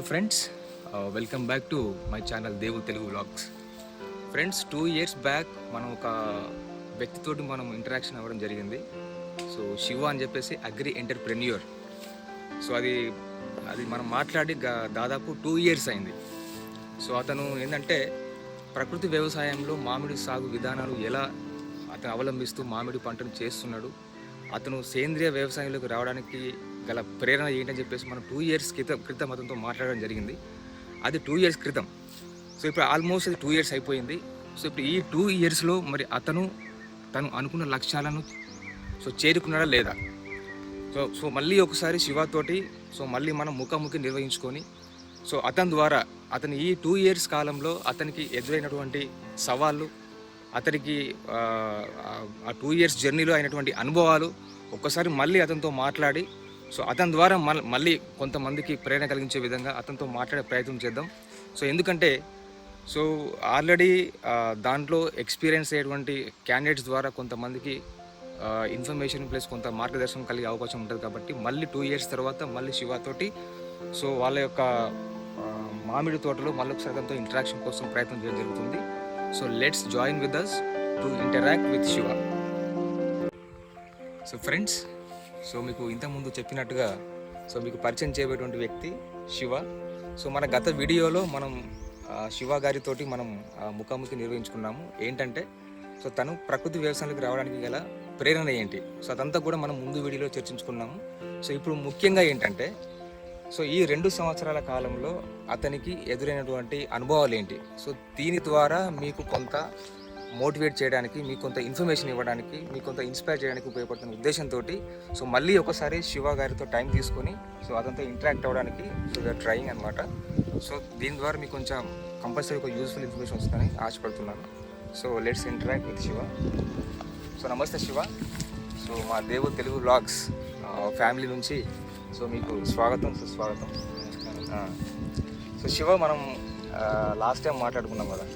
Hello friends welcome back to my channel Devu Telugu vlogs friends two years back మనం ఒక వ్యక్తితోటి మనం interaction అవ్వడం జరిగింది. సో శివ అని చెప్పేసి అగ్రి ఎంటర్ప్రెన్యూర్ సో అది అది మనం మాట్లాడి దాదాపు టూ ఇయర్స్ అయింది. సో అతను ఏంటంటే ప్రకృతి వ్యవసాయంలో మామిడి సాగు విధానాలు ఎలా అతను అవలంబిస్తూ మామిడి పంటను చేస్తున్నాడు అతను సేంద్రియ వ్యవసాయంలోకి రావడానికి గల ప్రేరణ ఏంటని చెప్పేసి మనం టూ ఇయర్స్ క్రితం క్రితం అతనితో మాట్లాడడం జరిగింది. అది టూ ఇయర్స్ క్రితం. సో ఇప్పుడు ఆల్మోస్ట్ అది టూ ఇయర్స్ అయిపోయింది. సో ఇప్పుడు ఈ టూ ఇయర్స్లో మరి అతను తను అనుకున్న లక్ష్యాలను సో చేరుకున్నాడా లేదా? సో సో మళ్ళీ ఒకసారి శివతోటి సో మళ్ళీ మనం ముఖాముఖి నిర్వహించుకొని సో అతని ద్వారా అతని ఈ టూ ఇయర్స్ కాలంలో అతనికి ఎదురైనటువంటి సవాళ్ళు అతనికి ఆ, టూ ఇయర్స్ జర్నీలో అయినటువంటి అనుభవాలు ఒక్కసారి మళ్ళీ అతనితో మాట్లాడి సో అతని ద్వారా మల్- మళ్ళీ కొంతమందికి ప్రేరణ కలిగించే విధంగా అతనితో మాట్లాడే ప్రయత్నం చేద్దాం. సో ఎందుకంటే సో ఆల్రెడీ దాంట్లో ఎక్స్పీరియన్స్ అయ్యేటువంటి క్యాండిడేట్స్ ద్వారా కొంతమందికి ఇన్ఫర్మేషన్ ప్లస్ కొంత మార్గదర్శనం కలిగే అవకాశం ఉంటుంది కాబట్టి మళ్ళీ టూ ఇయర్స్ తర్వాత మళ్ళీ శివతోటి సో వాళ్ళ యొక్క మామిడి తోటలో మళ్ళీ అతనితో ఇంటరాక్షన్ కోసం ప్రయత్నం చేయడం జరుగుతుంది. So let's join with us to interact with Shiva. So friends so మీకు ఇంతకుముందు చెప్పినట్టుగా సో మీకు పరిచయం చేయబడేటువంటి వ్యక్తి శివ. సో మన గత వీడియోలో మనం శివ గారితోటి మనం ముఖాముఖి నిర్వహించుకున్నాము. ఏంటంటే సో తను ప్రకృతి వ్యవసాయానికి రావడానికి గల ప్రేరణ ఏంటి? సో అదంతా కూడా మనం ముందు వీడియోలో చర్చించుకున్నాము. సో ఇప్పుడు ముఖ్యంగా ఏంటంటే సో ఈ రెండు సంవత్సరాల కాలంలో అతనికి ఎదురైనటువంటి అనుభవాలు ఏంటి? సో దీని ద్వారా మీకు కొంత మోటివేట్ చేయడానికి మీకు కొంత ఇన్ఫర్మేషన్ ఇవ్వడానికి మీకు కొంత ఇన్స్పైర్ చేయడానికి ఉపయోగపడుతున్న ఉద్దేశంతో సో మళ్ళీ ఒకసారి శివ గారితో టైం తీసుకొని సో అదంతా ఇంటరాక్ట్ అవ్వడానికి సో వీఆర్ ట్రయింగ్ అనమాట సో దీని ద్వారా మీకు కొంచెం కంపల్సరీ ఒక యూస్ఫుల్ ఇన్ఫర్మేషన్ వస్తుందని ఆశపడుతున్నాను. So let's interact with Shiva. So నమస్తే శివ. సో మా దేవు తెలుగు బ్లాగ్స్ ఫ్యామిలీ నుంచి సో మీకు స్వాగతం సుస్వాగతం. సో శివ మనం లాస్ట్ టైం మాట్లాడుకున్నాం కదా.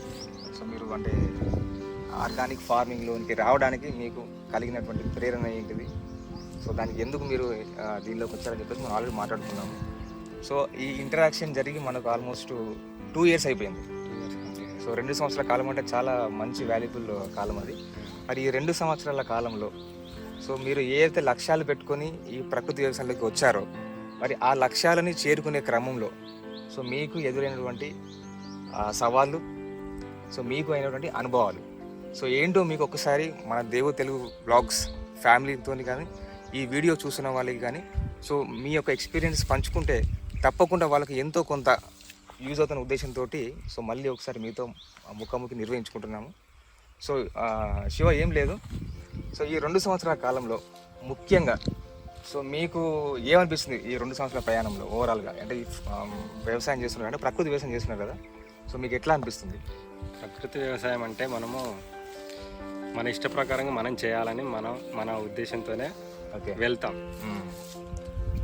సో మీరు అంటే ఆర్గానిక్ ఫార్మింగ్లోనికి రావడానికి మీకు కలిగినటువంటి ప్రేరణ ఏంటిది? సో దానికి ఎందుకు మీరు దీనిలోకి వచ్చారని చెప్పేసి మనం ఆల్రెడీ మాట్లాడుకున్నాము. సో ఈ ఇంటరాక్షన్ జరిగి మనకు ఆల్మోస్ట్ టూ ఇయర్స్ అయిపోయింది. సో రెండు సంవత్సరాల కాలం అంటే చాలా మంచి వాల్యుబుల్ కాలం అది. మరి ఈ రెండు సంవత్సరాల కాలంలో సో మీరు ఏ అయితే లక్ష్యాలు పెట్టుకొని ఈ ప్రకృతి వ్యవసాయంలోకి వచ్చారో మరి ఆ లక్ష్యాలని చేరుకునే క్రమంలో సో మీకు ఎదురైనటువంటి సవాళ్ళు సో మీకు అయినటువంటి అనుభవాలు సో ఏంటో మీకు ఒకసారి మన దేవు తెలుగు బ్లాగ్స్ ఫ్యామిలీతో కానీ ఈ వీడియో చూసిన వాళ్ళకి కానీ సో మీ యొక్క ఎక్స్పీరియన్స్ పంచుకుంటే తప్పకుండా వాళ్ళకి ఎంతో కొంత యూజ్ అవుతున్న ఉద్దేశంతో సో మళ్ళీ ఒకసారి మీతో ముఖాముఖి నిర్వహించుకుంటున్నాము. సో శివ ఏం లేదు. సో ఈ రెండు సంవత్సరాల కాలంలో ముఖ్యంగా సో మీకు ఏమనిపిస్తుంది ఈ రెండు సంవత్సరాల ప్రయాణంలో ఓవరాల్గా అంటే వ్యవసాయం చేస్తున్నారు అంటే ప్రకృతి వ్యవసాయం చేస్తున్నారు కదా సో మీకు ఎట్లా అనిపిస్తుంది? ప్రకృతి వ్యవసాయం అంటే మనము మన ఇష్ట ప్రకారంగా మనం చేయాలని మనం మన ఉద్దేశంతోనే ఓకే. వెళ్తాం.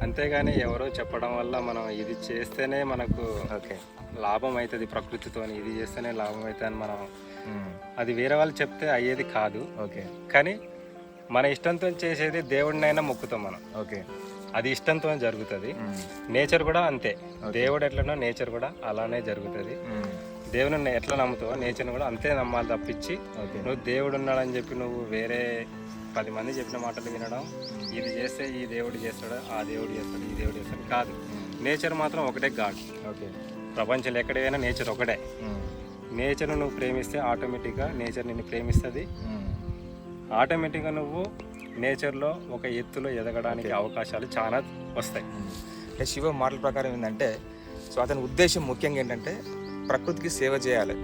అంతేగాని ఎవరో చెప్పడం వల్ల మనం ఇది చేస్తేనే మనకు ఓకే. లాభం అవుతుంది ప్రకృతితో ఇది చేస్తేనే లాభం అవుతుంది అని మనం అది వేరే వాళ్ళు చెప్తే అయ్యేది కాదు. ఓకే. కానీ మన ఇష్టంతో చేసేది దేవుడినైనా మొక్కుతాం మనం. ఓకే. అది ఇష్టంతో జరుగుతుంది. నేచర్ కూడా అంతే. దేవుడు ఎట్లనో నేచర్ కూడా అలానే జరుగుతుంది. దేవుని ఎట్లా నమ్ముతావో నేచర్ని కూడా అంతే నమ్మాలి తప్పించి ఓకే. నువ్వు దేవుడు ఉన్నాడని చెప్పి నువ్వు వేరే పది మంది చెప్పిన మాటలు వినడం ఇది చేస్తే ఈ దేవుడు చేస్తాడు ఆ దేవుడు చేస్తాడు ఈ దేవుడు చేస్తాడు కాదు. నేచర్ మాత్రం ఒకటే గాడ్. ఓకే. ప్రపంచంలో ఎక్కడైనా నేచర్ ఒకటే. నేచర్ను నువ్వు ప్రేమిస్తే ఆటోమేటిక్గా నేచర్ నిన్ను ప్రేమిస్తుంది. ఆటోమేటిక్గా నువ్వు నేచర్లో ఒక ఎత్తులో ఎదగడానికి అవకాశాలు చాలా వస్తాయి. శివ మాటల ప్రకారం ఏంటంటే సో అతని ఉద్దేశం ముఖ్యంగా ఏంటంటే ప్రకృతికి సేవ చేయాలి.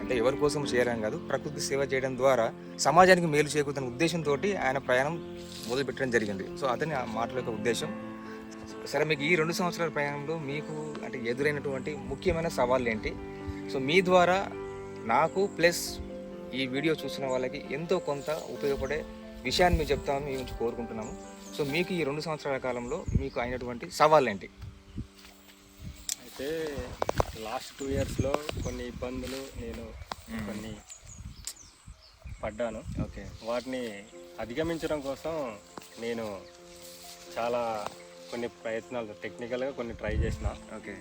అంటే ఎవరి కోసం చేయాలని కాదు ప్రకృతికి సేవ చేయడం ద్వారా సమాజానికి మేలు చేకూరుతున్న ఉద్దేశంతో ఆయన ప్రయాణం మొదలుపెట్టడం జరిగింది. సో అతని ఆ మాటల యొక్క ఉద్దేశం. సరే మీకు ఈ రెండు సంవత్సరాల ప్రయాణంలో మీకు అంటే ఎదురైనటువంటి ముఖ్యమైన సవాళ్ళు ఏంటి సో మీ ద్వారా నాకు ప్లస్ ఈ వీడియో చూసిన వాళ్ళకి ఎంతో కొంత ఉపయోగపడే విషయాన్ని మేము చెప్తామని మేము కోరుకుంటున్నాము. సో మీకు ఈ రెండు సంవత్సరాల కాలంలో మీకు అయినటువంటి సవాళ్ళు ఏంటి అయితే లాస్ట్ టూ ఇయర్స్లో కొన్ని ఇబ్బందులు నేను కొన్ని పడ్డాను. ఓకే. వాటిని అధిగమించడం కోసం నేను చాలా కొన్ని ప్రయత్నాలు టెక్నికల్గా కొన్ని ట్రై చేసిన. ఓకే.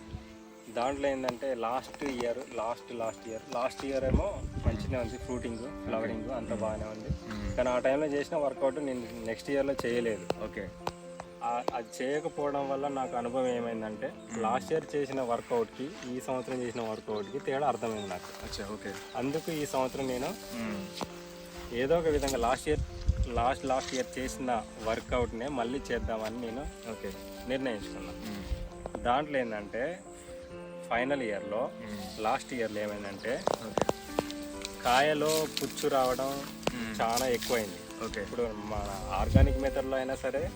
దాంట్లో ఏంటంటే last year last last year last year ఏమో మంచిగా ఉంది ఫ్రూటింగ్ ఫ్లవరింగ్ అంత బాగానే ఉంది. కానీ ఆ టైంలో చేసిన వర్కౌట్ నేను నెక్స్ట్ ఇయర్లో చేయలేదు. ఓకే. అది చేయకపోవడం వల్ల నాకు అనుభవం ఏమైందంటే లాస్ట్ ఇయర్ చేసిన వర్కౌట్కి ఈ సంవత్సరం చేసిన వర్కౌట్కి తేడా అర్థమైంది నాకు. ఓకే. అందుకు ఈ సంవత్సరం నేను ఏదో ఒక విధంగా last year last last year చేసిన వర్కౌట్నే మళ్ళీ చేద్దామని నేను ఓకే. నిర్ణయించుకున్నాను దాంట్లో ఏంటంటే ఫైనల్ ఇయర్లో లాస్ట్ ఇయర్లో ఏమైందంటే కాయలో పుచ్చు రావడం చాలా ఎక్కువైంది. ఓకే. ఇప్పుడు మన ఆర్గానిక్ మెథడ్లో అయినా సరే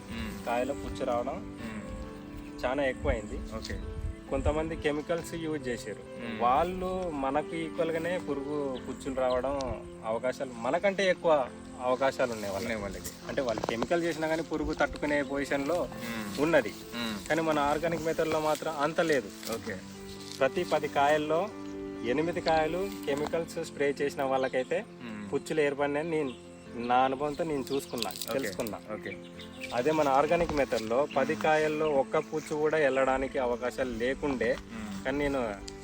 కాయలో పుచ్చు రావడం చాలా ఎక్కువైంది. ఓకే. కొంతమంది కెమికల్స్ యూజ్ చేశారు. వాళ్ళు మనకు ఈక్వల్గానే పురుగు పుచ్చులు రావడం అవకాశాలు మనకంటే ఎక్కువ అవకాశాలు ఉన్నాయి ఉన్నాయి వాళ్ళకి. అంటే వాళ్ళు కెమికల్ చేసినా కానీ పురుగు తట్టుకునే పొజిషన్లో ఉన్నది. కానీ మన ఆర్గానిక్ మెథడ్లో మాత్రం అంత లేదు. ఓకే. ప్రతి పది కాయల్లో ఎనిమిది కాయలు కెమికల్స్ స్ప్రే చేసిన వాళ్ళకైతే పుచ్చులు ఏర్పడినాయని నేను నా అనుభవంతో నేను చూసుకున్నా తెలుసుకున్నా. ఓకే. అదే మన ఆర్గానిక్ మెథడ్లో పది కాయల్లో ఒక్క పుచ్చు కూడా వెళ్ళడానికి అవకాశాలు లేకుండే కానీ నేను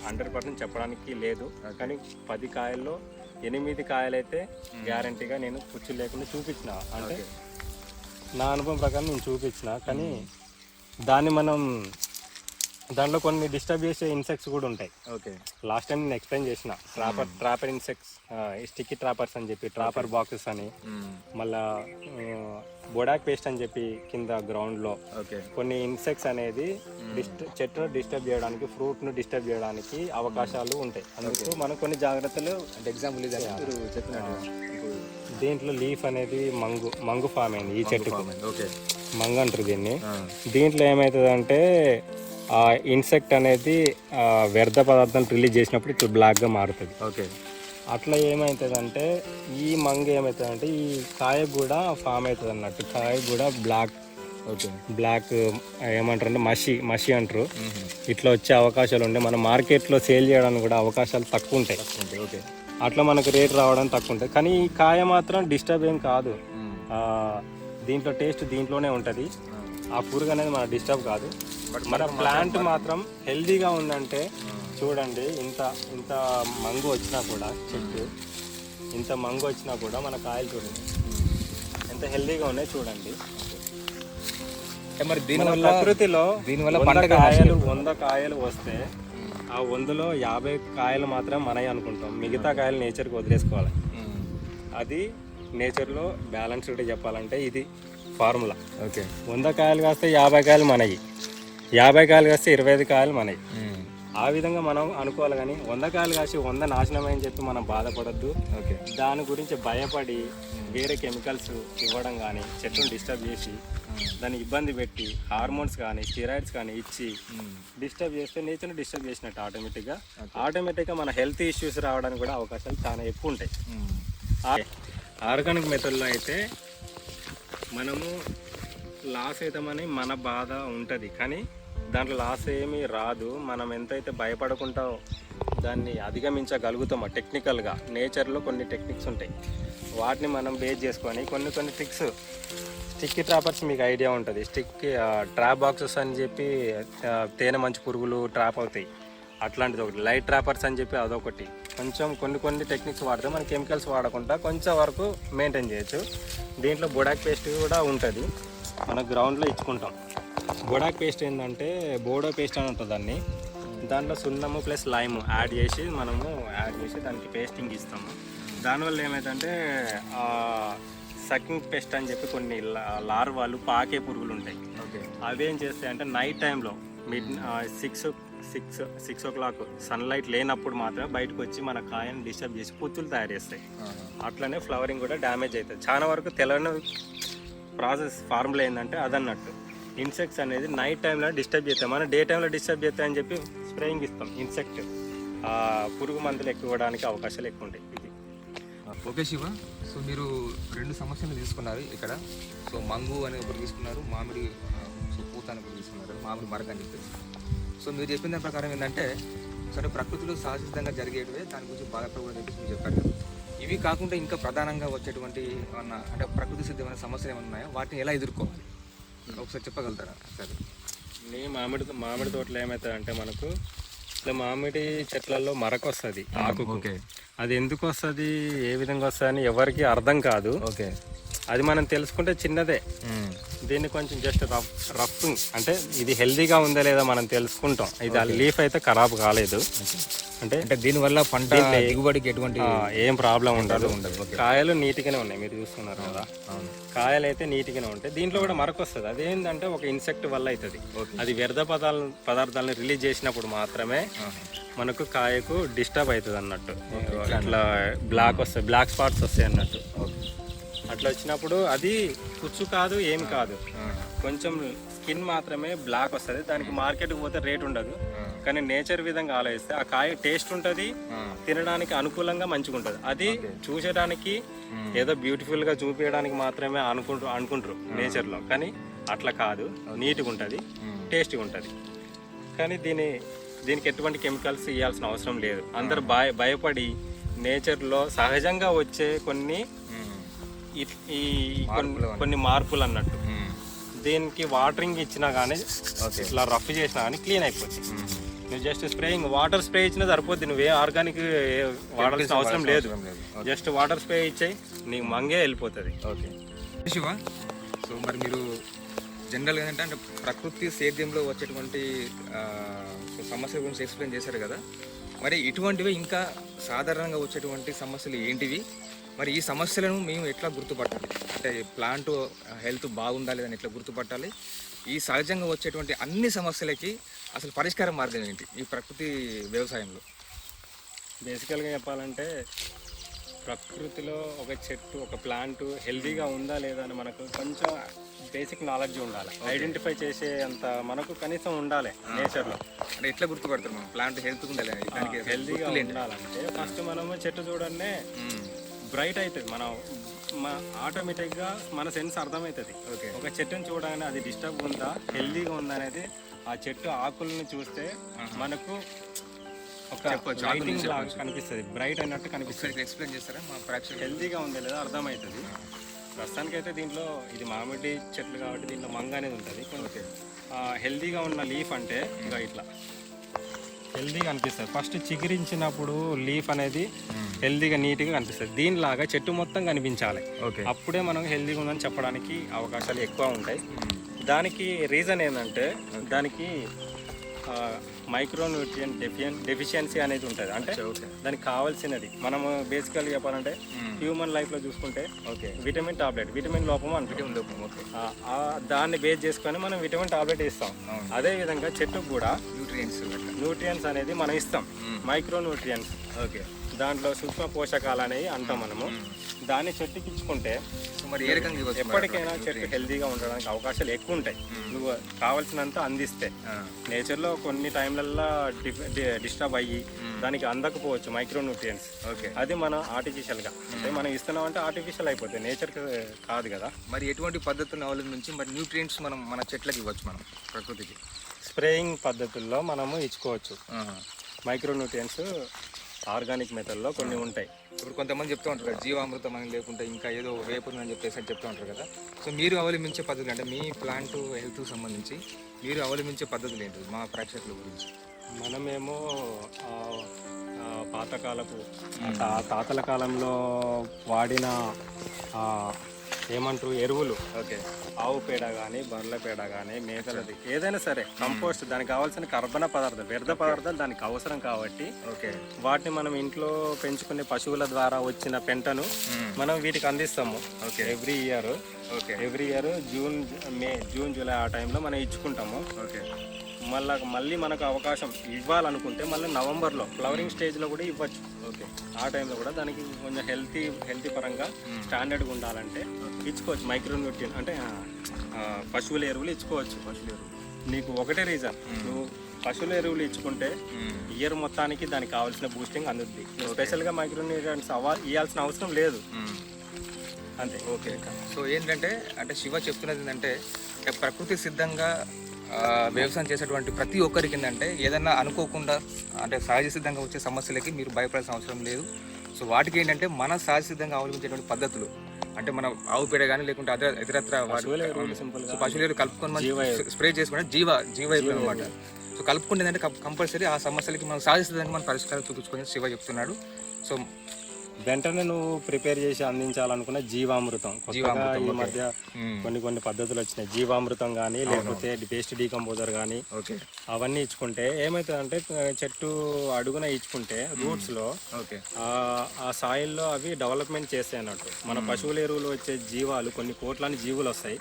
హండ్రెడ్ పర్సెంట్ చెప్పడానికి లేదు. కానీ పది కాయల్లో ఎనిమిది కాయలైతే గ్యారంటీగా నేను పుచ్చు లేకుండా చూపించిన. అంటే నా అనుభవం ప్రకారం నేను చూపించిన కానీ దాన్ని మనం దాంట్లో కొన్ని డిస్టర్బ్ చేసే ఇన్సెక్ట్స్ కూడా ఉంటాయి. ఓకే. లాస్ట్ టైం నేను ఎక్స్ప్లెయిన్ చేసిన. Trapper trapper insects sticky trappers అని చెప్పి ట్రాపర్ బాక్సెస్ అని మళ్ళా బొడాక్ పేస్ట్ అని చెప్పి కింద గ్రౌండ్లో ఓకే కొన్ని ఇన్సెక్ట్స్ అనేది డిస్ట్ చెట్టును డిస్టర్బ్ చేయడానికి ఫ్రూట్ను డిస్టర్బ్ చేయడానికి అవకాశాలు ఉంటాయి. అందుకు మనం కొన్ని జాగ్రత్తలు అంటే ఎగ్జాంపుల్ ఇది చెప్పినట్టు. ఇప్పుడు దీంట్లో లీఫ్ అనేది మంగు మంగు ఫామ్ అయింది ఈ చెట్టుకు. ఓకే మంగు అంటారు దీన్ని. దీంట్లో ఏమవుతుందంటే ఆ ఇన్సెక్ట్ అనేది వ్యర్థ పదార్థాలు రిలీజ్ చేసినప్పుడు ఇట్లా బ్లాక్గా మారుతుంది. ఓకే. అట్లా ఏమవుతుందంటే ఈ మంగ ఏమవుతుందంటే ఈ కాయ కూడా ఫామ్ అవుతుంది అన్నట్టు. కాయ కూడా బ్లాక్ ఓకే. బ్లాక్ ఏమంటారు అంటే మషి మషి అంటారు. ఇట్లా వచ్చే అవకాశాలు ఉంటాయి మన మార్కెట్లో సేల్ చేయడానికి కూడా అవకాశాలు తక్కువ ఉంటాయి. ఓకే. అట్లా మనకు రేట్ రావడం తక్కువ ఉంటుంది కానీ ఈ కాయ మాత్రం డిస్టర్బ్ ఏం కాదు. దీంట్లో టేస్ట్ దీంట్లోనే ఉంటుంది. ఆ పురుగు అనేది మన డిస్టర్బ్ కాదు. బట్ మన ప్లాంట్ మాత్రం హెల్దీగా ఉందంటే చూడండి ఇంత ఇంత మంగు వచ్చినా కూడా చెట్టు ఇంత మంగు వచ్చినా కూడా మన కాయలు చూడండి. ఎంత హెల్దీగా ఉన్నాయి చూడండి. మరి దీనివల్ల ప్రకృతిలో దీనివల్ల వంద పంటగా కాయలు వంద కాయలు వస్తే ఆ వందలో యాభై కాయలు మాత్రం మనవి అనుకుంటాం. మిగతా కాయలు నేచర్కి వదిలేసుకోవాలి. అది నేచర్లో బ్యాలెన్స్డ్ చెప్పాలంటే ఇది. ఫార్ములా. ఓకే. వంద కాయలు కాస్తే యాభై కాయలు మనవి యాభై కాయలు కాస్తే ఇరవై ఐదు కాయలు మనవి ఆ విధంగా మనం అనుకోవాలి కానీ వంద కాయలు కాసి వంద నాశనం అని చెప్పి మనం బాధపడద్దు. ఓకే. దాని గురించి భయపడి వేరే కెమికల్స్ ఇవ్వడం కానీ చెట్టును డిస్టర్బ్ చేసి దాన్ని ఇబ్బంది పెట్టి హార్మోన్స్ కానీ స్టిరాయిడ్స్ కానీ ఇచ్చి డిస్టర్బ్ చేస్తే నేచర్ని డిస్టర్బ్ చేసినట్టు ఆటోమేటిక్గా. ఆటోమేటిక్గా మన హెల్త్ ఇష్యూస్ రావడానికి కూడా అవకాశాలు చాలా ఎక్కువ ఉంటాయి. ఆర్గానిక్ మెథడ్లో అయితే మనము లాస్ అవుతామని మన బాధ ఉంటుంది. కానీ దాంట్లో లాస్ ఏమీ రాదు. మనం ఎంతైతే భయపడకుండా దాన్ని అధిగమించగలుగుతామో టెక్నికల్గా నేచర్లో కొన్ని టెక్నిక్స్ ఉంటాయి. వాటిని మనం బేస్ చేసుకొని కొన్ని కొన్ని ట్రిక్స్ స్టిక్కీ ట్రాపర్స్ మీకు ఐడియా ఉంటుంది. స్టిక్ ట్రాప్ బాక్సెస్ అని చెప్పి తేనె మంచి పురుగులు ట్రాప్ అవుతాయి. అట్లాంటిది ఒకటి. లైట్ ట్రాపర్స్ అని చెప్పి అదొకటి. కొంచెం కొన్ని కొన్ని టెక్నిక్స్ వాడితే. మనం కెమికల్స్ వాడకుండా కొంచెం వరకు మెయింటైన్ చేయొచ్చు. దీంట్లో బొడాక్ పేస్ట్ కూడా ఉంటుంది. మన గ్రౌండ్లో ఇచ్చుకుంటాం. బొడాక్ పేస్ట్ ఏంటంటే బోడో పేస్ట్ అని ఉంటుంది దాన్ని. దాంట్లో సున్నము ప్లస్ లైమ్ యాడ్ చేసి మనము యాడ్ చేసి దానికి పేస్టింగ్ ఇస్తాము. దానివల్ల ఏమైందంటే సకింగ్ పెస్ట్ అని చెప్పి కొన్ని లార్వాలు పాకే పురుగులు ఉంటాయి. ఓకే. అవి ఏం చేస్తాయి అంటే నైట్ టైంలో mid six six six o'clock sunlight లేనప్పుడు మాత్రమే బయటకు వచ్చి మన కాయని డిస్టర్బ్ చేసి పుచ్చులు తయారు చేస్తాయి అట్లనే ఫ్లవరింగ్ కూడా డ్యామేజ్ అవుతుంది. చాలా వరకు తెలంగాణ ప్రాసెస్ ఫార్ములా ఏంటంటే అదన్నట్టు. ఇన్సెక్ట్స్ అనేది నైట్ టైంలో డిస్టర్బ్ చేస్తాం మనం డే టైంలో డిస్టర్బ్ చేస్తాయని చెప్పి స్ప్రేయింగ్ ఇస్తాం. ఇన్సెక్ట్ పురుగు మందులు ఎక్కువ ఇవ్వడానికి అవకాశాలు ఎక్కువ ఉంటాయి. ఇది. ఓకే శివ. సో మీరు రెండు సమస్యలు తీసుకున్నారు ఇక్కడ. సో మంగు అని ఒకటి తీసుకున్నారు మామిడి సో పూత అని ఒకటి తీసుకున్నారు. మామిడి మరక అని చెప్పేసి. సో మీరు చెప్పిన దాని ప్రకారం ఏంటంటే సరే ప్రకృతిలో సహజంగా జరిగేటివే దాని గురించి బాధపడకూడదు చెప్పేసి మీరు చెప్పారు. ఇవి కాకుండా ఇంకా ప్రధానంగా వచ్చేటువంటి ఏమన్నా అంటే ప్రకృతి సిద్ధమైన సమస్యలు ఏమైనా ఉన్నాయా? వాటిని ఎలా ఎదుర్కోవాలి? ఒకసారి చెప్పగలుగుతారా? సరే. నీ మామిడి మామిడి తోటలో ఏమవుతుందంటే మనకు ఇట్లా మామిడి చెట్లలో మరక వస్తుంది ఆకు ఓకే. అది ఎందుకు వస్తుంది ఏ విధంగా వస్తుంది అని ఎవరికి అర్థం కాదు. ఓకే. అది మనం తెలుసుకుంటే చిన్నదే. దీన్ని కొంచెం జస్ట్ రఫ్ రఫింగ్ అంటే ఇది హెల్దీగా ఉందా లేదా మనం తెలుసుకుంటాం. ఇది లీఫ్ అయితే ఖరాబ్ కాలేదు. అంటే అంటే దీనివల్ల పంట దిగుబడికి ఎటువంటి ఏం ప్రాబ్లం ఉండదు. కాయలు నీట్గానే ఉన్నాయి మీరు చూస్తున్నారు కదా. కాయలు అయితే నీట్గానే ఉంటాయి. దీంట్లో కూడా మరక వస్తుంది. అదేంటంటే ఒక ఇన్సెక్ట్ వల్ల అవుతుంది అది వ్యర్థ పదార్థాలు పదార్థాలను రిలీజ్ చేసినప్పుడు మాత్రమే మనకు కాయకు డిస్టర్బ్ అవుతుంది అన్నట్టు ఇట్లా బ్లాక్ వస్తాయి బ్లాక్ స్పాట్స్ వస్తాయి అన్నట్టు. అట్లా వచ్చినప్పుడు అది కుచ్చు కాదు ఏం కాదు. కొంచెం స్కిన్ మాత్రమే బ్లాక్ వస్తుంది. దానికి మార్కెట్కి పోతే రేట్ ఉండదు. కానీ నేచర్ విధంగా ఆలోచిస్తే ఆ కాయ టేస్ట్ ఉంటుంది తినడానికి అనుకూలంగా మంచిగా ఉంటుంది. అది చూసేదానికి ఏదో బ్యూటిఫుల్గా చూపించడానికి మాత్రమే అనుకుంటారు అనుకుంటారు నేచర్లో కానీ అట్లా కాదు. నీట్గా ఉంటుంది టేస్ట్గా ఉంటుంది. కానీ దీని దీనికి ఎటువంటి కెమికల్స్ ఇవ్వాల్సిన అవసరం లేదు. అందరు భయ భయపడి నేచర్లో సహజంగా వచ్చే కొన్ని ఈ కొన్ని మార్పులు అన్నట్టు. దీనికి వాటరింగ్ ఇచ్చినా కానీ ఇట్లా రఫ్ చేసినా కానీ క్లీన్ అయిపోతుంది నువ్వు జస్ట్ స్ప్రేయింగ్ వాటర్ స్ప్రే ఇచ్చినా సరిపోద్ది. నువ్వే ఆర్గానిక్ వాడాల్సిన అవసరం లేదు. జస్ట్ వాటర్ స్ప్రే ఇచ్చాయి నీకు మంగే వెళ్ళిపోతుంది. ఓకే. శివ సో మరి మీరు జనరల్గా ఏంటంటే అంటే ప్రకృతి సేద్యంలో వచ్చేటువంటి సమస్యల గురించి ఎక్స్ప్లెయిన్ చేశారు కదా. మరి ఇటువంటివి ఇంకా సాధారణంగా వచ్చేటువంటి సమస్యలు ఏంటివి? మరి ఈ సమస్యలను మేము ఎట్లా గుర్తుపట్టాలి? అంటే ప్లాంట్ హెల్త్ బాగుందా లేదని ఎట్లా గుర్తుపట్టాలి? ఈ సహజంగా వచ్చేటువంటి అన్ని సమస్యలకి అసలు పరిష్కార మార్గం ఏంటి ఈ ప్రకృతి వ్యవసాయంలో? బేసికల్గా చెప్పాలంటే ప్రకృతిలో ఒక చెట్టు ఒక ప్లాంట్ హెల్దీగా ఉందా లేదా అని మనకు కొంచెం బేసిక్ నాలెడ్జ్ ఉండాలి. ఐడెంటిఫై చేసే అంత మనకు కనీసం ఉండాలి నేచర్లో. అంటే ఎట్లా గుర్తుపడతారు మనం? ప్లాంట్ హెల్త్ ఉందా దానికి హెల్దీగా? ఉండాలంటే ఫస్ట్ మనము చెట్టు చూడనే. బ్రైట్ అవుతుంది. మనం మా ఆటోమేటిక్గా మన సెన్స్ అర్థమవుతుంది. ఓకే. ఒక చెట్టుని చూడగానే అది డిస్టర్బ్ ఉందా హెల్దీగా ఉందా అనేది ఆ చెట్టు ఆకుల్ని చూస్తే మనకు ఒక లైటింగ్ లాగా కనిపిస్తుంది. బ్రైట్ అయినట్టు కనిపిస్తుంది. ఎక్స్ప్లెయిన్ చేస్తారా? మా ప్రేక్షకులు. హెల్దీగా ఉంది లేదా అర్థమవుతుంది. ప్రస్తుతానికైతే దీంట్లో ఇది మామిడి చెట్లు కాబట్టి దీంట్లో మంగ అనేది ఉంటుంది. ఓకే. హెల్దీగా ఉన్న లీఫ్ అంటే ఇంకా ఇట్లా. హెల్దీగా అనిపిస్తుంది. ఫస్ట్ చిగురించినప్పుడు లీఫ్ అనేది హెల్దీగా నీట్గా కనిపిస్తుంది దీనిలాగా చెట్టు మొత్తం కనిపించాలి. ఓకే. అప్పుడే మనం హెల్దీగా ఉందని చెప్పడానికి అవకాశాలు ఎక్కువ ఉంటాయి. దానికి రీజన్ ఏంటంటే దానికి మైక్రో న్యూట్రియన్ డెఫియన్ డెఫిషియన్సీ అనేది ఉంటుంది. అంటే ఓకే దానికి కావాల్సినది. మనము బేసికల్గా చెప్పాలంటే హ్యూమన్ లైఫ్లో చూసుకుంటే ఓకే. విటమిన్ టాబ్లెట్ విటమిన్ లోపం అంటాం ఉంది ఓకే. ఆ, ఆ దాన్ని బేస్ చేసుకొని మనం విటమిన్ టాబ్లెట్ ఇస్తాం. అదే విధంగా చెట్టుకు కూడా న్యూట్రియంట్స్ అట్లా న్యూట్రియన్స్ అనేది మనం ఇస్తాం. Micro nutrients okay. దాంట్లో సూక్ష్మ పోషకాలు అనేవి అంటాం మనము. దాన్ని చెట్టుకి ఇచ్చుకుంటే ఎప్పటికైనా చెట్టు హెల్తీగా ఉండడానికి అవకాశాలు ఎక్కువ ఉంటాయి నువ్వు కావాల్సినంత అందిస్తే. నేచర్లో కొన్ని టైంలల్లో డిస్టర్బ్ అయ్యి దానికి అందకపోవచ్చు మైక్రో న్యూట్రియన్స్ ఓకే. అది మనం ఆర్టిఫిషియల్గా. అంటే మనం ఇస్తున్నాం అంటే ఆర్టిఫిషియల్ అయిపోతుంది నేచర్ కాదు కదా. మరి ఎటువంటి పద్ధతులను అవలంబించి మరి న్యూట్రియంట్స్ మనం మన చెట్లకి ఇవ్వచ్చు మనం ప్రకృతికి? స్ప్రేయింగ్ పద్ధతుల్లో మనము ఇచ్చుకోవచ్చు. మైక్రో న్యూట్రియన్స్ ఆర్గానిక్ మెథడ్లో కొన్ని ఉంటాయి. ఇప్పుడు కొంతమంది చెప్తూ ఉంటారు కదా, జీవామృతం అని లేకుంటే ఇంకా ఏదో వేపుని అని చెప్పేసి అని చెప్తూ ఉంటారు కదా. సో మీరు అవలంబించే పద్ధతులు అంటే మీ ప్లాంట్ హెల్త్ సంబంధించి మీరు అవలంబించే పద్ధతులు ఏంటి మా ప్రేక్షకుల గురించి? మనమేమో పాతకాలపు తాతల కాలంలో వాడిన ఏమంటారు? ఎరువులు. ఓకే. ఆవు పేడ కానీ బర్రెల పేడ కానీ మేకలది ఏదైనా సరే కంపోస్ట్ దానికి కావాల్సిన కర్బన పదార్థాలు వ్యర్థ పదార్థాలు దానికి అవసరం కాబట్టి ఓకే. వాటిని మనం ఇంట్లో పెంచుకునే పశువుల ద్వారా వచ్చిన పెంటను మనం వీటికి అందిస్తాము. Okay. Every year. Okay. Every year June May June July ఆ టైంలో మనం ఇచ్చుకుంటాము. ఓకే. మళ్ళా మళ్ళీ మనకు అవకాశం ఇవ్వాలనుకుంటే మళ్ళీ నవంబర్లో ఫ్లవరింగ్ స్టేజ్లో కూడా ఇవ్వచ్చు. ఓకే. ఆ టైంలో కూడా దానికి కొంచెం హెల్తీ హెల్తీ పరంగా స్టాండర్డ్గా ఉండాలంటే ఇచ్చుకోవచ్చు. మైక్రో న్యూట్రియన్ అంటే పశువుల ఎరువులు ఇచ్చుకోవచ్చు. పశువుల ఎరువులు. నీకు ఒకటే రీజన్ నువ్వు పశువుల ఎరువులు ఇచ్చుకుంటే ఇయర్ మొత్తానికి దానికి కావాల్సిన బూస్టింగ్ అందుద్ది. స్పెషల్గా మైక్రో న్యూట్రియన్స్ అవ్వ ఇవ్వాల్సిన అవసరం లేదు. అంతే. ఓకే. సో ఏంటంటే అంటే శివ చెప్తున్నది ఏంటంటే ప్రకృతి సిద్ధంగా వ్యవసాయం చేసేటువంటి ప్రతి ఒక్కరికి ఏంటంటే ఏదన్నా అనుకోకుండా అంటే సహజ సిద్ధంగా వచ్చే సమస్యలకి మీరు భయపడాల్సిన అవసరం లేదు. సో వాటికి ఏంటంటే మన సహజ సిద్ధంగా అవలంబించేటువంటి పద్ధతులు. అంటే మనం ఆవు పేడ కానీ లేకుంటే అదే ఇతరత్ర పశువుల ఎరువు కలుపుకొని మనం జీవ స్ప్రే చేసుకుంటే జీవ జీవ అనమాట సో కలుపుకుంటే కంపల్సరీ ఆ సమస్యలకి మనం సాధిస్తుందని మనం పరిష్కారం చూపించుకొని శివ చెప్తున్నాడు. సో వెంటనే నువ్వు ప్రిపేర్ చేసి అందించాలనుకున్న జీవామృతం. కొత్తగా ఈ. మధ్య. కొన్ని కొన్ని పద్ధతులు వచ్చినాయి. జీవామృతం కానీ లేకపోతే పేస్ట్ డీకంపోజర్ కానీ ఓకే. అవన్నీ ఇచ్చుకుంటే ఏమవుతుందంటే చెట్టు అడుగున ఇచ్చుకుంటే రూట్స్లో ఓకే. ఆ సాయిల్లో అవి డెవలప్మెంట్ చేస్తాయి అన్నట్టు. మన పశువుల ఎరువులు వచ్చే జీవాలు కొన్ని కోట్లని జీవులు వస్తాయి.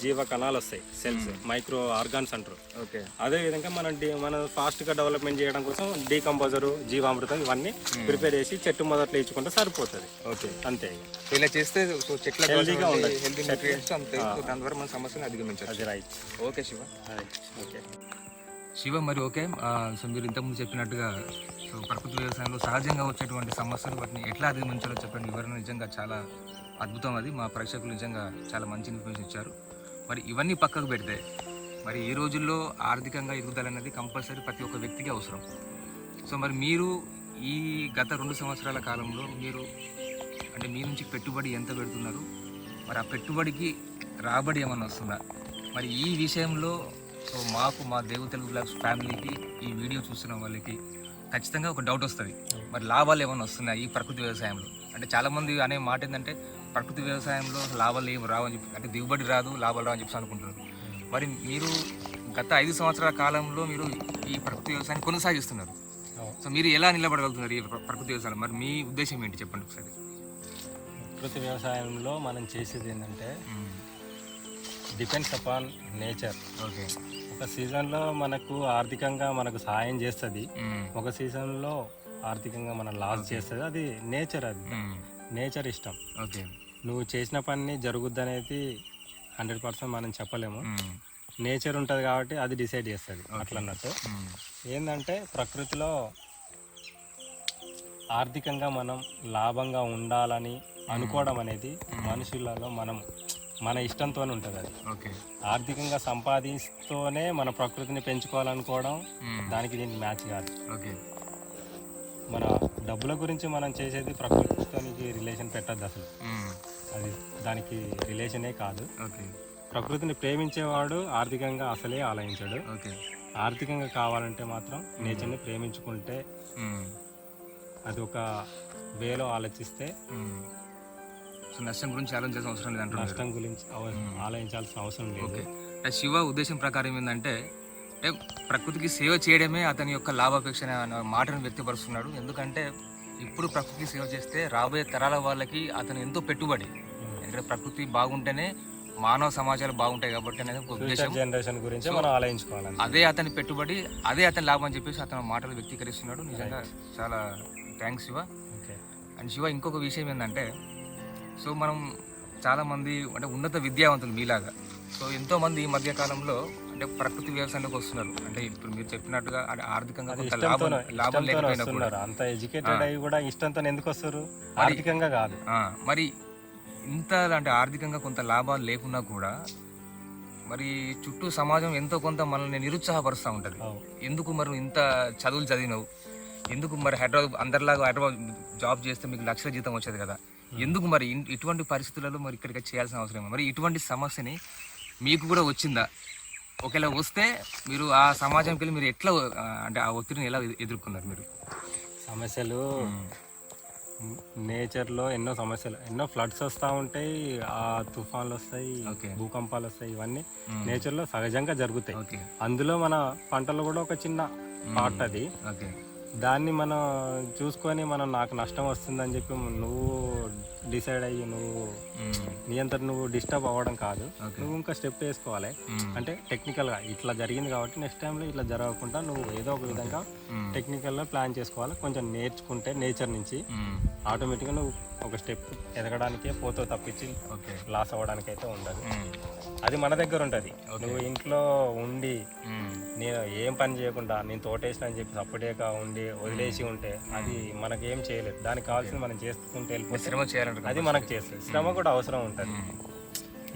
జీవ కణాలు వస్తాయి సెల్స్ మైక్రో ఆర్గాన్స్ అంటారు ఓకే. అదే విధంగా మనం మనం ఫాస్ట్గా డెవలప్మెంట్ చేయడం కోసం డీకంపోజర్ జీవామృతం ఇవన్నీ ప్రిపేర్ చేసి చెట్టు మొదట్లో ఇచ్చుకుంటే సరిపోతుంది. ఓకే. అంతే ఇలా చేస్తే సో చెట్ల Healthy-గా ఉండదు. హెల్తీ న్యూట్రియంట్స్ అంతే. సో దాని ద్వారా మన సమస్యను అధిగమించవచ్చు. అది right okay Shiva. Okay Shiva మరి ఓకే. సో మీరు ఇంతకుముందు చెప్పినట్టుగా సో ప్రకృతి వ్యవసాయంలో సహజంగా వచ్చేటువంటి సమస్యలు వాటిని ఎట్లా అధిగమించాలో చెప్పండి. వివరణ నిజంగా చాలా అద్భుతం అది. మా ప్రేక్షకులు నిజంగా చాలా మంచి ఇన్ఫర్మేషన్ ఇచ్చారు. మరి ఇవన్నీ పక్కకు పెడితే మరి ఈ రోజుల్లో ఆర్థికంగా ఎదుగుదల అనేది కంపల్సరీ ప్రతి ఒక్క వ్యక్తికి అవసరం. సో మరి మీరు ఈ గత రెండు సంవత్సరాల కాలంలో మీరు అంటే మీ నుంచి పెట్టుబడి ఎంత పెడుతున్నారు? మరి ఆ పెట్టుబడికి రాబడి ఏమన్నా వస్తుందా? మరి ఈ విషయంలో సో మాకు మా దేవు తెలుగు బ్లాగ్స్ ఫ్యామిలీకి ఈ వీడియో చూస్తున్న వాళ్ళకి ఖచ్చితంగా ఒక డౌట్ వస్తుంది. మరి లాభాలు ఏమైనా వస్తున్నాయి ఈ ప్రకృతి వ్యవసాయంలో? అంటే చాలామంది అనే మాట ఏంటంటే ప్రకృతి వ్యవసాయంలో లాభాలు ఏమి రావని చెప్పి అంటే దిగుబడి రాదు లాభాలు రావని చెప్పి అనుకుంటున్నారు. మరి మీరు గత ఐదు సంవత్సరాల కాలంలో మీరు ఈ ప్రకృతి వ్యవసాయాన్ని కొనసాగిస్తున్నారు. సో మీరు ఎలా నిలబడగలుగుతున్నారు ఈ ప్ర- ప్రకృతి వ్యవసాయం మరి మీ ఉద్దేశం ఏంటి? చెప్పండి ఒకసారి. ప్రకృతి వ్యవసాయంలో మనం చేసేది ఏంటంటే డిపెండ్స్ అపాన్ నేచర్ ఓకే. ఒక సీజన్లో మనకు ఆర్థికంగా మనకు సహాయం చేస్తుంది. ఒక సీజన్లో ఆర్థికంగా మనం లాస్ చేస్తుంది. అది నేచర్ అది. నేచర్ ఇష్టం. ఓకే నువ్వు చేసిన పని జరుగుద్ది అనేది హండ్రెడ్ పర్సెంట్ మనం చెప్పలేము. నేచర్ ఉంటుంది కాబట్టి అది డిసైడ్ చేస్తుంది. అట్లా అన్నట్టు ఏంటంటే ప్రకృతిలో ఆర్థికంగా మనం లాభంగా ఉండాలని అనుకోవడం అనేది మనుషులలో మనం మన ఇష్టంతోనే ఉంటుంది అది ఓకే. ఆర్థికంగా సంపాదిస్తూనే మన ప్రకృతిని పెంచుకోవాలనుకోవడం దానికి దీనికి మ్యాచ్ కాదు. ఓకే. మన డబ్బుల గురించి మనం చేసేది ప్రకృతితోనికి రిలేషన్ పెట్టద్దు అసలు. అది దానికి రిలేషనే కాదు. ఓకే. ప్రకృతిని ప్రేమించేవాడు ఆర్థికంగా అసలే ఆలోచించాడు ఓకే. ఆర్థికంగా కావాలంటే మాత్రం నేచర్ని ప్రేమించుకుంటే అది ఒక వేలో ఆలోచిస్తే సో నష్టం గురించి ఆలోచించాల్సిన అవసరం లేదంటారు నష్టం గురించి ఆలోచించాల్సిన అవసరం లేదు. ఓకే. అంటే శివ ఉద్దేశం ప్రకారం ఏంటంటే అంటే ప్రకృతికి సేవ చేయడమే అతని యొక్క లాభాపేక్ష అనే మాటను వ్యక్తపరుస్తున్నాడు. ఎందుకంటే ఇప్పుడు ప్రకృతికి సేవ చేస్తే రాబోయే తరాల వాళ్ళకి అతను ఎంతో పెట్టుబడి. ఎందుకంటే ప్రకృతి బాగుంటేనే మానవ సమాజాలు బాగుంటాయి కాబట్టి అనేది ఒక ఉద్దేశం. ఫ్యూచర్ జనరేషన్ గురించి మనం ఆలోచించుకోవాలి అదే అతని పెట్టుబడి అదే అతని లాభం అని చెప్పేసి అతను మాటలు వ్యక్తీకరిస్తున్నాడు. నిజంగా చాలా థ్యాంక్స్ శివ. అండ్ శివ ఇంకొక విషయం ఏంటంటే సో మనం చాలామంది అంటే ఉన్నత విద్యావంతులు మీలాగా సో ఎంతో మంది ఈ మధ్య కాలంలో అంటే ప్రకృతి వ్యవసాయంలోకి వస్తున్నారు. అంటే ఇప్పుడు మీరు చెప్పినట్టుగా అంటే ఆర్థికంగా కొంత లాభం లాభం లేకపోయినా అంత ఎడ్యుకేటెడ్ అయ్యి కూడా ఇష్టంతో ఎందుకు వస్తారు ఆర్థికంగా కాదు. మరి ఇంత అంటే ఆర్థికంగా కొంత లాభాలు లేకున్నా కూడా మరి చుట్టూ సమాజం ఎంతో కొంత మనల్ని నిరుత్సాహపరుస్తూ ఉంటుంది. ఎందుకు మరి ఇంత చదువులు చదివినావు? ఎందుకు మరి హైదరాబాద్ అందరిలాగా హైదరాబాద్ జాబ్ చేస్తే మీకు లక్షల జీతం వచ్చేది కదా? ఎందుకు మరి ఇటువంటి పరిస్థితులలో మరి ఇక్కడికి చేయాల్సిన అవసరం ఏమో? మరి ఇటువంటి సమస్యని మీకు కూడా వచ్చిందా? ఒకవేళ వస్తే మీరు ఆ సమాజంకి వెళ్ళి మీరు ఎట్లా అంటే ఆ ఒత్తిడిని ఎలా ఎదు- ఎదుర్కొన్నారు మీరు? సమస్యలు నేచర్లో ఎన్నో సమస్యలు ఎన్నో ఫ్లడ్స్ వస్తూ ఉంటాయి ఆ తుఫాన్లు వస్తాయి భూకంపాలు వస్తాయి ఇవన్నీ. నేచర్లో సహజంగా జరుగుతాయి. అందులో మన పంటలు కూడా ఒక చిన్న పార్ట్ అది. దాన్ని మనం చూసుకొని మనం నాకు నష్టం వస్తుందని చెప్పి నువ్వు డిసైడ్ అయ్యి నువ్వు. నీ అంతట నువ్వు డిస్టర్బ్ అవ్వడం కాదు. నువ్వు ఇంకా స్టెప్ వేసుకోవాలి. అంటే టెక్నికల్గా ఇట్లా జరిగింది కాబట్టి నెక్స్ట్ టైంలో ఇట్లా జరగకుండా నువ్వు ఏదో ఒక విధంగా మ్మ్. టెక్నికల్గా ప్లాన్ చేసుకోవాలి కొంచెం నేర్చుకుంటే నేచర్ నుంచి. ఆటోమేటిక్గా నువ్వు ఒక స్టెప్ ఎదగడానికే పోతో తప్పించి లాస్ అవ్వడానికి అయితే ఉండదు. అది మన దగ్గర ఉంటుంది నువ్వు ఇంట్లో ఉండి. నేను ఏం పని చేయకుండా నేను తోటేసిన అని చెప్పి సపరేట్గా ఉండి వదిలేసి ఉంటే అది మనకేం చేయలేదు దానికి కావాల్సింది మనం చేసుకుంటూ వెళ్ళిపోతే అది మనకు చేస్తుంది. శ్రమ కూడా అవసరం ఉంటుంది.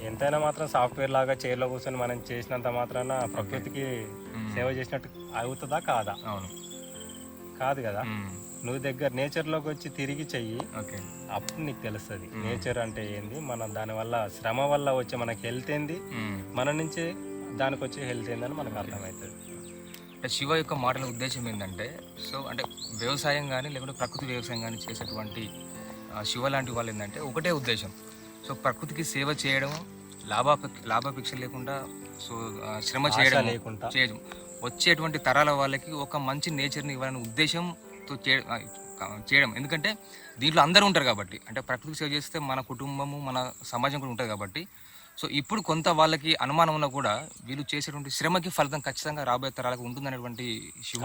ఎంతైనా మాత్రం సాఫ్ట్వేర్ లాగా చైర్లో కూర్చొని మనం చేసినంత మాత్రాన ప్రకృతికి సేవ చేసినట్టు అవుతుందా? కాదా? అవును. కాదు కదా. నువ్వు దగ్గర నేచర్లోకి వచ్చి తిరిగి చెయ్యి. ఓకే. అప్పుడు నీకు తెలుస్తుంది. నేచర్ అంటే ఏంది? మన దానివల్ల శ్రమ వల్ల వచ్చే మనకి హెల్త్ ఏంది. మన నుంచి దానికి వచ్చే హెల్త్ ఏందని మనకు అర్థమవుతుంది. అంటే శివ యొక్క మాటల ఉద్దేశం ఏంటంటే సో అంటే వ్యవసాయం కానీ లేకుంటే ప్రకృతి వ్యవసాయం కానీ చేసేటువంటి శివ లాంటి వాళ్ళు ఏంటంటే ఒకటే ఉద్దేశం. సో ప్రకృతికి సేవ చేయడం లాభాప లాభాపేక్ష లేకుండా సో శ్రమ చేయడం లేకుండా. చేయడం. వచ్చేటువంటి తరాల వాళ్ళకి ఒక మంచి నేచర్ని ఇవ్వాలనే ఉద్దేశంతో చేయడం. ఎందుకంటే దీంట్లో అందరూ ఉంటారు కాబట్టి. అంటే ప్రకృతికి సేవ చేస్తే మన కుటుంబము మన సమాజం కూడా ఉంటుంది కాబట్టి. సో ఇప్పుడు కొంత వాళ్ళకి అనుమానం ఉన్నా కూడా వీళ్ళు చేసేటువంటి శ్రమకి ఫలితం ఖచ్చితంగా రాబోయే తరాలకు ఉంటుందనేటువంటి శివ.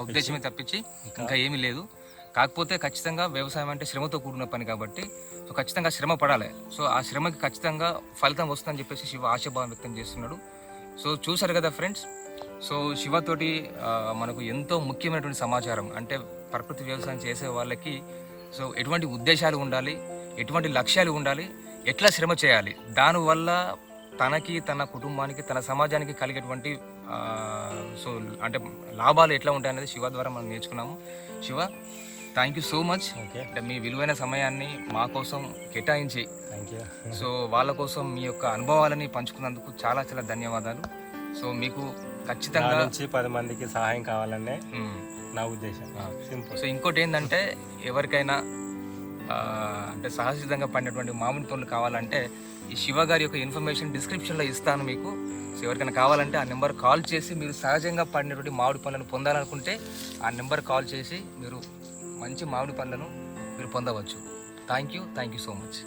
ఉద్దేశమే తప్పించి. ఇంకా ఏమీ లేదు. కాకపోతే ఖచ్చితంగా వ్యవసాయం అంటే శ్రమతో కూడిన పని కాబట్టి సో ఖచ్చితంగా శ్రమ పడాలి. సో ఆ శ్రమకి ఖచ్చితంగా ఫలితం వస్తుందని చెప్పేసి శివ ఆశాభావం వ్యక్తం చేస్తున్నాడు. సో చూశారు కదా ఫ్రెండ్స్? సో శివతోటి మనకు ఎంతో ముఖ్యమైనటువంటి సమాచారం. అంటే ప్రకృతి వ్యవసాయం చేసే వాళ్ళకి సో ఎటువంటి ఉద్దేశాలు ఉండాలి ఎటువంటి లక్ష్యాలు ఉండాలి ఎట్లా శ్రమ చేయాలి? దానివల్ల తనకి తన కుటుంబానికి తన సమాజానికి కలిగేటువంటి సో అంటే లాభాలు ఎట్లా ఉంటాయనేది శివ ద్వారా మనం నేర్చుకున్నాము. Shiva thank you so much okay అంటే మీ విలువైన సమయాన్ని మా కోసం కేటాయించి సో వాళ్ళ కోసం మీ యొక్క అనుభవాలని పంచుకున్నందుకు చాలా చాలా ధన్యవాదాలు. సో మీకు ఖచ్చితంగా నుంచి పది మందికి సహాయం కావాలనే మ్మ్. నా ఉద్దేశం. సింపుల్ సో ఇంకోటి ఏంటంటే ఎవరికైనా అంటే సహజసిద్ధంగా పడినటువంటి మామిడి పనులు కావాలంటే ఈ శివ గారి యొక్క ఇన్ఫర్మేషన్ డిస్క్రిప్షన్లో ఇస్తాను మీకు. సో ఎవరికైనా కావాలంటే ఆ నెంబర్ కాల్ చేసి మీరు సహజంగా పడినటువంటి మామిడి పనులను పొందాలనుకుంటే ఆ నెంబర్ కాల్ చేసి మీరు మంచి మామిడి పండ్లను మీరు పొందవచ్చు. Thank you thank you so much